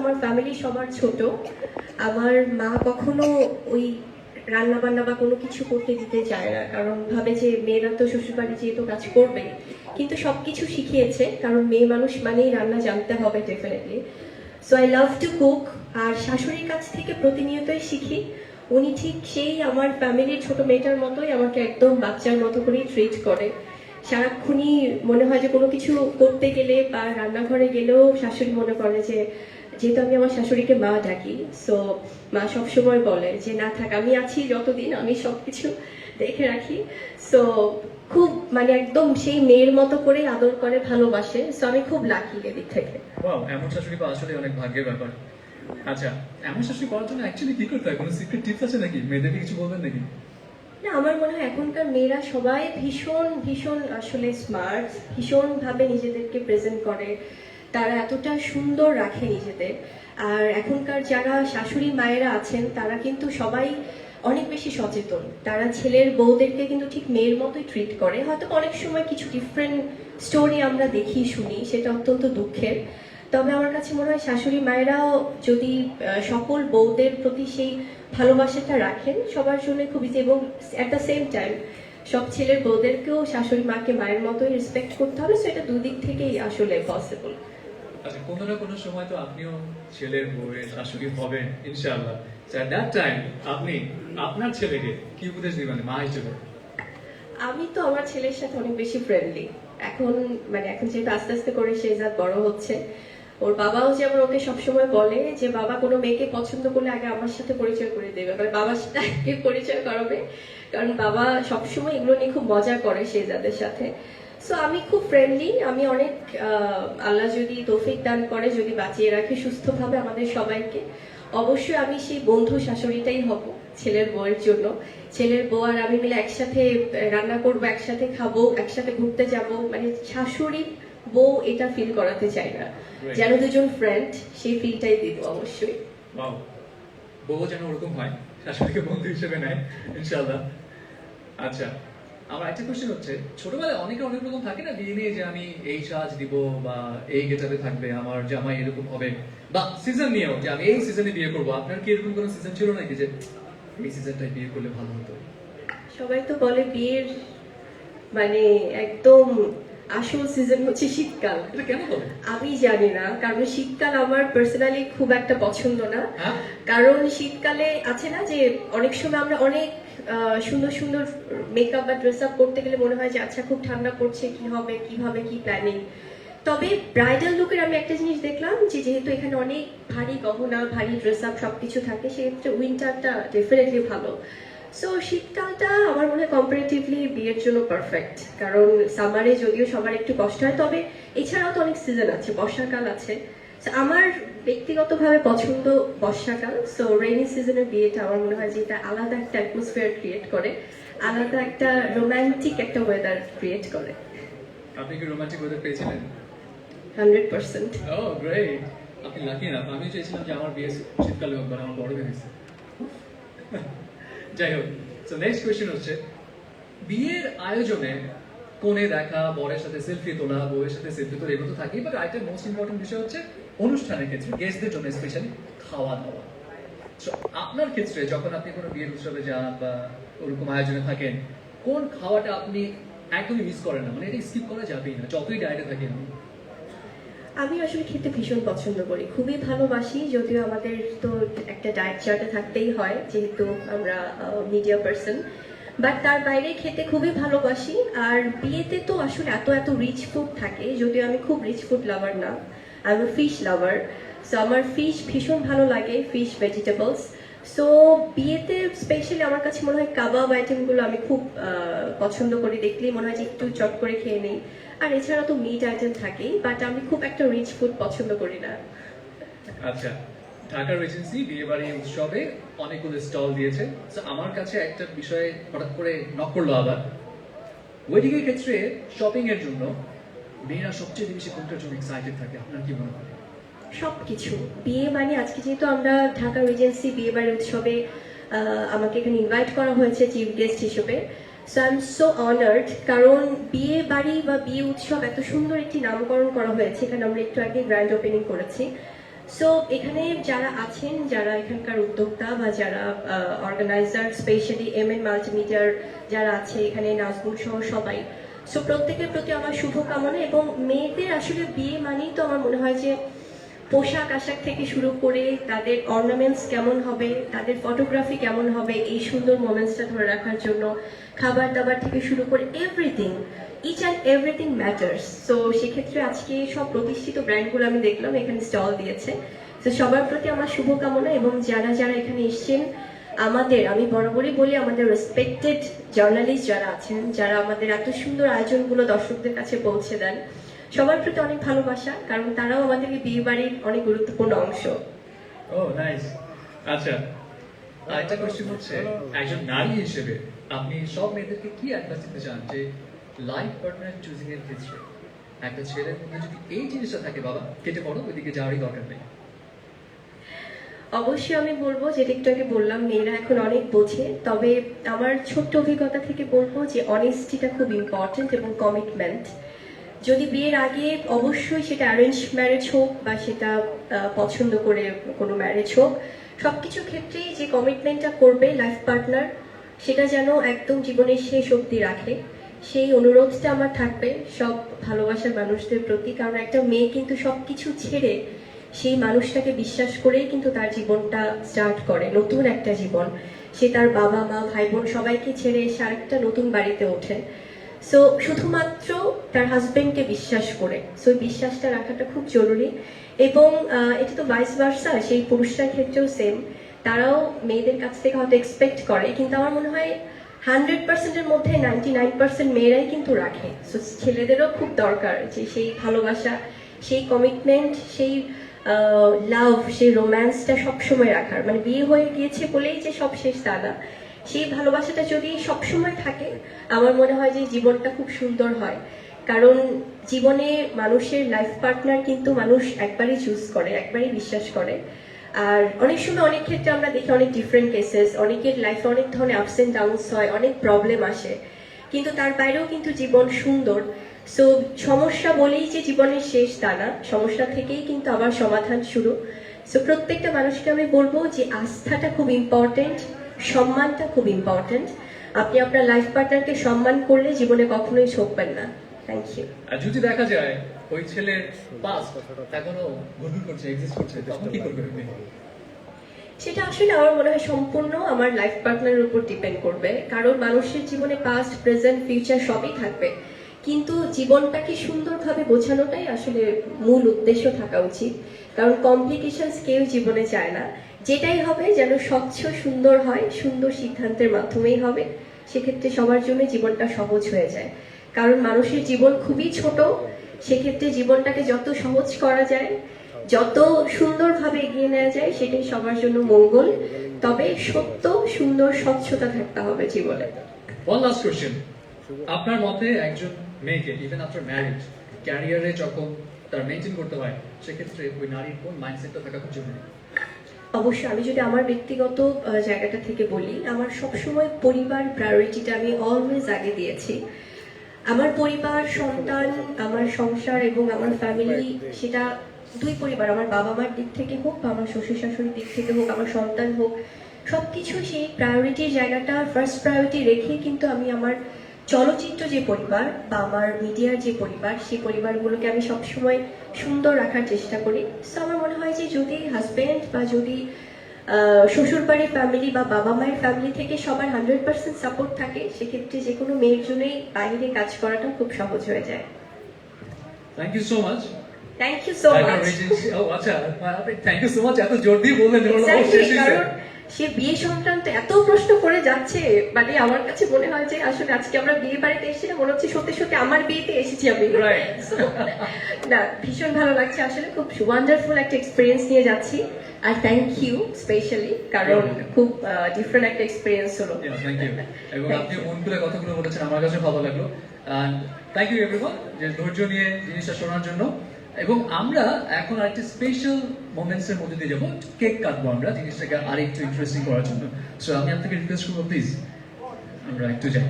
আমার ফ্যামিলি সবার ছোট। আমার মা কখনো ওই রান্না বান্না বা কোনো কিছু করতে দিতে চায় না। কারণ ভাবে যে মেয়েরা তো শ্বশুরবাড়ি যেহেতু কাজ করবে। কিন্তু সবকিছু শিখিয়েছে। কারণ মেয়ে মানুষ মানেই রান্না জানতে হবে definitely so I love to cook আর শাশুড়ির কাছ থেকে প্রতিনিয়তই শিখি। উনি ঠিক সেই আমার ফ্যামিলির ছোট মেয়েটার মতোই আমাকে একদম বাচ্চার মতো করেই ট্রিট করে। সারাক্ষণই মনে হয় যে কোনো কিছু করতে গেলে বা রান্নাঘরে গেলেও শাশুড়ি মনে করে যে যেহেতু আমি আমার শাশুড়িকে মা ডাকি সো মা সবসময় বলে যে না থাক আমি আছি যতদিন আমি সবকিছু দেখে রাখি। সো খুব মানে একদম সেই মেয়ের মতো করে আদর করে ভালোবাসে। সো আমি খুব লাকি এদিক থেকে। ওয়াও এমন শাশুড়ি পাওয়া আসলে অনেক ভাগ্যের ব্যাপার। আচ্ছা এমন শাশুড়ি পাওয়ার জন্য অ্যাকচুয়ালি কি করতে হয়? কোনো সিক্রেট টিপস আছে নাকি? মেয়েদেরকে কিছু বলবেন নাকি? না আমার মনে হয় এখনকার মেয়েরা সবাই ভীষণ ভীষণ আসলে স্মার্ট ভীষণ ভাবে নিজেদেরকে প্রেজেন্ট করে। তারা এতটা সুন্দর রাখে নিজেদের। আর এখনকার যারা শাশুড়ি মায়েরা আছেন, তারা কিন্তু সবাই অনেক বেশি সচেতন। তারা ছেলের বউদেরকে কিন্তু ঠিক মেয়ের মতোই ট্রিট করে। হয়তো অনেক সময় কিছু ডিফারেন্ট স্টোরি আমরা দেখি, শুনি, সেটা অত্যন্ত দুঃখের। তবে আমার কাছে মনে হয় শাশুড়ি মায়েরাও যদি সকল বউদের প্রতি সেই ভালোবাসাটা রাখেন, সবার জন্য খুবই এবং অ্যাট দ্য সেম টাইম সব ছেলের বউদেরকেও শাশুড়ি মাকে মায়ের মতোই রেসপেক্ট করতে হবে। সো এটা দুদিক থেকেই আসলে পসিবল আচ্ছা কোনো না কোনো সময় তো আপনিও ছেলের বউয়ের শাশুড়ি হবেন, ইনশাআল্লাহ। স্যার দ্যাট টাইম আপনি আপনার ছেলেকে কি উপদেশ দিবেন? মা হিসেবে? আমি তো আমার ছেলের সাথে অনেক বেশি ফ্রেন্ডলি এখন মানে এখন যেহেতু আস্তে আস্তে করে শেজাদ বড় হচ্ছে, ওর বাবাও যেমন ওকে সবসময় বলে যে, বাবা, কোনো মেয়েকে পছন্দ করলে আগে আমার সাথে পরিচয় করে দেবে মানে বাবার সাথে পরিচয় করাবে। কারণ বাবা সবসময় এগুলো নিয়ে খুব মজা করে শেজাদের সাথে। সো আমি খুব ফ্রেন্ডলি আমি অনেক আল্লাহ যদি তৌফিক দান করে যদি বাঁচিয়ে রাখে সুস্থভাবে আমাদের সবাইকে অবশ্যই আমি সেই বন্ধু শাশুড়িটাই হব ছেলের বউয়ের জন্য। ছেলের বউ আর আমি মিলে একসাথে রান্না করব একসাথে খাব একসাথে ঘুরতে যাব। মানে শাশুড়ি বউ এটা ফিল করাতে চাই না। যেন দুজন ফ্রেন্ড সেই ফিলটাই দিব অবশ্যই। বউ যেন ওরকম হয় শাশুড়িকে বন্ধু হিসেবে নেয় ইনশাআল্লাহ। আচ্ছা। আমার একটা কোশ্চেন হচ্ছে ছোটবেলায় অনেকে অনেক রকম থাকে না বিয়ে নিয়ে যে আমি এই সাজ দিব বা এই গেটারে থাকবে আমার জামাই এরকম হবে? বা সিজন নিয়েও যে আমি এই সিজনে বিয়ে করব আপনার কি এরকম কোনো সিজন ছিল নাকি যে এই সিজনটাই বিয়ে করলে ভালো হতো? সবাই তো বলে বিয়ের মানে একদম আসল সিজন হচ্ছে শীতকাল। আমি জানি না কারণ শীতকাল আমার পার্সোনালি খুব একটা পছন্দ না। হ্যাঁ? কারণ শীতকালে আছে না যে অনেক সময় আমরা অনেক সুন্দর সুন্দর মেকআপ বা ড্রেস আপ করতে গেলে মনে হয় যে আচ্ছা খুব ঠান্ডা পড়ছে, কি হবে কীভাবে কি প্ল্যানিং তবে ব্রাইডাল লুকের আমি একটা জিনিস দেখলাম যে, যেহেতু এখানে অনেক ভারী গহনা, ভারী ড্রেস আপ সব কিছু থাকে, সেক্ষেত্রে উইন্টারটা ডেফিনেটলি ভালো। সো শীতকালটা আমার মনে হয় কম্পারেটিভলি বিয়ের জন্য পারফেক্ট কারণ সামারে যদিও সবার একটু কষ্ট হয়, তবে এছাড়াও তো অনেক সিজন আছে, বর্ষাকাল আছে। আমার ব্যক্তিগতভাবে পছন্দ বর্ষাকাল সো রেইনি সিজনের বিয়েটা আমার মনে হয় যে এটা আলাদা একটা অ্যাটমসফিয়ার ক্রিয়েট করে আলাদা একটা রোমান্টিক একটা ওয়েদার ক্রিয়েট করে। আপনি কি রোমান্টিক ওয়েদার পেয়েছিলেন? হান্ড্রেড পার্সেন্ট ও গ্রেট আপনি লাকি না আমি চেয়েছিলাম যে আমার বিয়ে শীতকালে হোক আমার বড় হয়ে গেছে যাই হোক সো নেক্সট কোয়েশ্চেন হচ্ছে বিয়ের আয়োজনে কোণে দেখা, বরের সাথে সেলফি তোলা, বউয়ের সাথে সেলফি তোলা, এগুলো তো থাকেই। বাট আরেকটা মোস্ট ইম্পর্টেন্ট বিষয় হচ্ছে অনুষ্ঠানের ক্ষেত্রে গেস্টদের জন্য স্পেশালি খাওয়া দাওয়া। আপনার ক্ষেত্রে যখন আপনি কোনো বিয়ের উৎসবে যান বা ওরকম আয়োজনে থাকেন, কোন খাওয়াটা আপনি একদমই মিস করেন না? মানে এটা স্কিপ করা যাবেই না, যতই ডায়েটে থাকেন। আমি আসলে খেতে ভীষণ পছন্দ করি, খুবই ভালোবাসি, যদিও আমাদের তো একটা ডায়েট চার্টে থাকতেই হয়, যেহেতু আমরা মিডিয়া পার্সন বাট তার বাইরে খেতে খুবই ভালোবাসি, আর বিয়েতে তো আসলে এত এত রিচ ফুড থাকে, যদিও আমি খুব রিচ ফুড লাভার না। আমি ফিশ লাভার সো আমার ফিশ ভীষণ ভালো লাগে ফিশ ভেজিটেবলস সো বিয়েতে স্পেশালি আমার কাছে মনে হয় কাবাব আইটেমগুলো আমি খুব পছন্দ করি, দেখলেই মনে হয় যে একটু চট করে খেয়ে নিই। আর এছাড়া তো মিট আইটেম থাকেই বাট আমি খুব একটা রিচ ফুড পছন্দ করি না। আচ্ছা। ঢাকা রেজেন্সি বিয়ে বাড়ি উৎসবে অনেকগুলো স্টল দিয়েছে। তো আমার কাছে একটা বিষয়ে হঠাৎ করে নক করল আবার। এর ক্ষেত্রে শপিং এর জন্য মেয়েরা সবচেয়ে বেশি কোনটার জন্য এক্সাইটেড থাকে? আপনার কি মনে হয়? সবকিছু। বিয়ে মানে আজকে যেহেতু আমরা ঢাকা রিজেন্সি বিয়ে বাড়ির উৎসবে আমাকে এখানে ইনভাইট করা হয়েছে চিফ গেস্ট হিসেবে। So I am so honoured কারণ বিয়ে বাড়ি বা বিয়ে উৎসব এত সুন্দর একটি নামকরণ করা হয়েছে। এখানে আমরা একটু আগে গ্র্যান্ড ওপেনিং করেছি। সো এখানে যারা আছেন, যারা এখানকার উদ্যোক্তা বা যারা অর্গানাইজার স্পেশালি এম এন মাল্টিমিডিয়ার যারা আছে এখানে নাজবুল সহ সবাই। সো প্রত্যেকের প্রতি আমার শুভকামনা এবং মেয়েদের আসলে বিয়ে মানেই তো আমার মনে হয় যে পোশাক আশাক থেকে শুরু করে তাদের অর্নামেন্টস কেমন হবে, তাদের ফটোগ্রাফি কেমন হবে, এই সুন্দর মোমেন্টসটা ধরে রাখার জন্য, খাবার দাবার থেকে শুরু করে everything each and everything matters তো সেক্ষেত্রে আজকে সব প্রতিষ্ঠিত ব্র্যান্ডগুলো আমি দেখলাম, এখানে স্টল দিয়েছে। তো সবার প্রতি আমার শুভকামনা এবং যারা যারা এখানে এসছেন, আমাদের, আমি বরাবরই বলি, আমাদের রেসপেক্টেড জার্নালিস্ট যারা আছেন, যারা আমাদের এত সুন্দর আয়োজনগুলো দর্শকদের কাছে পৌঁছে দেন, সবার প্রতি অনেক ভালোবাসা, কারণ তারাও আমাদেরকে বিয়ে বাড়ির অনেক গুরুত্বপূর্ণ অংশ। ও নাইস আচ্ছা আরেকটা কোশ্চেন হচ্ছে, একজন নারী হিসেবে আপনি সব মেয়েদেরকে কি অ্যাডভাইস দিতে চান? যে লাইফ পার্টনার চুজিং এর ক্ষেত্রে। একটা ছেলের মধ্যে যদি এই জিনিসটা থাকে বাবা, কেটে পড়ো, ওইদিকে যাওয়ারই দরকার নেই। অবশ্যই আমি বলব, যেটা একটু আগে বললাম, মেয়েরা এখন অনেক বোঝে, তবে আমার ছোট্ট অভিজ্ঞতা থেকে বলব যে অনেস্টিটা খুব ইম্পর্টেন্ট এবং কমিটমেন্ট যদি বিয়ের আগে অবশ্যই সেটা অ্যারেঞ্জ ম্যারেজ হোক বা সেটা পছন্দ করে কোনো ম্যারেজ হোক সবকিছু ক্ষেত্রেই যে কমিটমেন্টটা করবে লাইফ পার্টনার সেটা যেন একদম জীবনের শেষ অবধি রাখে। সেই অনুরোধটা আমার থাকবে সব ভালোবাসার মানুষদের প্রতি, কারণ একটা মেয়ে কিন্তু সবকিছু ছেড়ে সেই মানুষটাকে বিশ্বাস করেই কিন্তু তার জীবনটা স্টার্ট করে, নতুন একটা জীবন। সে তার বাবা, মা ভাই বোন সবাইকে ছেড়ে এসে আরেকটা নতুন বাড়িতে ওঠে। সো শুধুমাত্র তার হাজবেন্ডকে বিশ্বাস করে। সো বিশ্বাসটা রাখাটা খুব জরুরি। এবং এটা তো ভাইস ভার্সা সেই পুরুষটার ক্ষেত্রেও সেম তারাও মেয়েদের কাছ থেকে হয়তো এক্সপেক্ট করে, কিন্তু আমার মনে হয় হান্ড্রেড পার্সেন্টের মধ্যে নাইনটি নাইন পার্সেন্ট মেয়েরাই কিন্তু রাখে। সো ছেলেদেরও খুব দরকার যে সেই ভালোবাসা, সেই কমিটমেন্ট সেই লাভ সেই রোম্যান্সটা সবসময় রাখার। মানে বিয়ে হয়ে গিয়েছে বলেই যে সব শেষ না সেই ভালোবাসাটা যদি সবসময় থাকে, আমার মনে হয় যে জীবনটা খুব সুন্দর হয়। কারণ জীবনে মানুষের লাইফ পার্টনার কিন্তু মানুষ একবারই চুজ করে, একবারই বিশ্বাস করে। আর অনেক সময় অনেক ক্ষেত্রে আমরা দেখি অনেক ডিফারেন্ট কেসেস অনেকের লাইফে অনেক ধরনের আপস এন্ড ডাউনস হয়, অনেক প্রবলেম আসে। কিন্তু তার বাইরেও কিন্তু জীবন সুন্দর। সো সমস্যা বলেই যে জীবনের শেষ তা না সমস্যা থেকেই কিন্তু আবার সমাধান শুরু। সো প্রত্যেকটা মানুষকে আমি বলব যে আস্থাটা খুব ইম্পর্টেন্ট সম্মানটা খুব ইম্পর্টেন্ট আপনি আপনার লাইফ পার্টনারকে সম্মান করলে জীবনে কখনোই ঠকবেন না। থ্যাংক ইউ আর যদি দেখা যায় ওই ছেলের পাস এখনও করছে এক্সিস্ট করছে, তখন কি করবে সেটা আসলে আমার মনে হয় সম্পূর্ণ আমার লাইফ পার্টনারের উপর ডিপেন্ড করবে। কারণ মানুষের জীবনে পাস্ট প্রেজেন্ট ফিউচার সবই থাকবে। কিন্তু জীবনটাকে সুন্দরভাবে বোঝানোটাই আসলে মূল উদ্দেশ্য থাকা উচিত। কারণ কমপ্লিকেশনস কেউ জীবনে চায় না। যেটাই হবে যেন স্বচ্ছ, সুন্দর হয়, সুন্দর সিদ্ধান্তের মাধ্যমেই হবে, সেক্ষেত্রে সবার জন্য জীবনটা সহজ হয়ে যায়। কারণ মানুষের জীবন খুবই ছোট সেক্ষেত্রে জীবনটাকে যত সহজ করা যায় যত সুন্দরভাবে এগিয়ে নেওয়া যায় সেটাই সবার জন্য মঙ্গল। তবে সত্য সুন্দর স্বচ্ছতা থাকতে হবে জীবনে। ওয়ান লাস্ট কোশ্চেন আপনার মতে একজন মেয়েকে ইভেন আফটার ম্যারেজ ক্যারিয়ারে যখন তার মেনটেন করতে হয় সেক্ষেত্রে ওই নারীর কোন মাইন্ডসেটটা থাকা খুব জরুরি? অবশ্যই আমি যদি আমার ব্যক্তিগত জায়গাটা থেকে বলি আমার সবসময় পরিবার প্রায়োরিটিটা আমি অলওয়েজ আগে দিয়েছি। আমার পরিবার, সন্তান, আমার সংসার এবং আমার ফ্যামিলি সেটা দুই পরিবার, আমার বাবা মার দিক থেকে হোক বা আমার শ্বশুর শাশুড়ির দিক থেকে হোক, আমার সন্তান হোক, সবকিছু সেই প্রায়োরিটির জায়গাটা ফার্স্ট প্রায়োরিটি রেখে কিন্তু আমি আমার চলচ্চিত্র যে পরিবার বা আমার মিডিয়ার যে পরিবার সেই পরিবারগুলোকে আমি সবসময় সুন্দর রাখার চেষ্টা করি। সো আমার মনে হয় যে যদি হাজবেন্ড বা যদি শ্বশুর বাড়ির ফ্যামিলি বা বাবা মায়ের ফ্যামিলি থেকে সবার হান্ড্রেড পার্সেন্ট সাপোর্ট থাকে সেক্ষেত্রে যে কোনো মেয়ের জন্যই বাইরে কাজ করাটা খুব সহজ হয়ে যায়। Thank you so much thank you so much আচ্ছা থ্যাংক ইউ সো মাচ এত জোর দিয়ে বললেন সে বিয়ে সংক্রান্ত এত প্রশ্ন করে যাচ্ছে মানে আমার কাছে মনে হয় যে আসলে আজকে আমরা বিয়ে বাড়িতে এসেছি না মনে হচ্ছে সত্যি সত্যি আমার বিয়েতে এসেছি আমি। না ভীষণ ভালো লাগছে। আসলে খুব ওয়ান্ডারফুল একটা এক্সপিরিয়েন্স নিয়ে যাচ্ছি। আর থ্যাংক ইউ স্পেশালি কারণ খুব ডিফারেন্ট একটা এক্সপিরিয়েন্স হলো। এবং আপনি. মন খুলে কথাগুলো বলেছেন আমার কাছে ভালো লাগল। থ্যাংক ইউ এভরিওয়ান যে ধৈর্য নিয়ে জিনিসটা শোনার জন্য। এবং আমরা এখন আরেকটি স্পেশাল মোমেন্টসের মধ্যে দিয়ে যাব। কেক কাটবো আমরা, জিনিসটাকে আরেকটু ইন্টারেস্টিং করার জন্য। সো আমি আপনাকে রিকোয়েস্ট করব প্লিজ আমরা একটু যাই।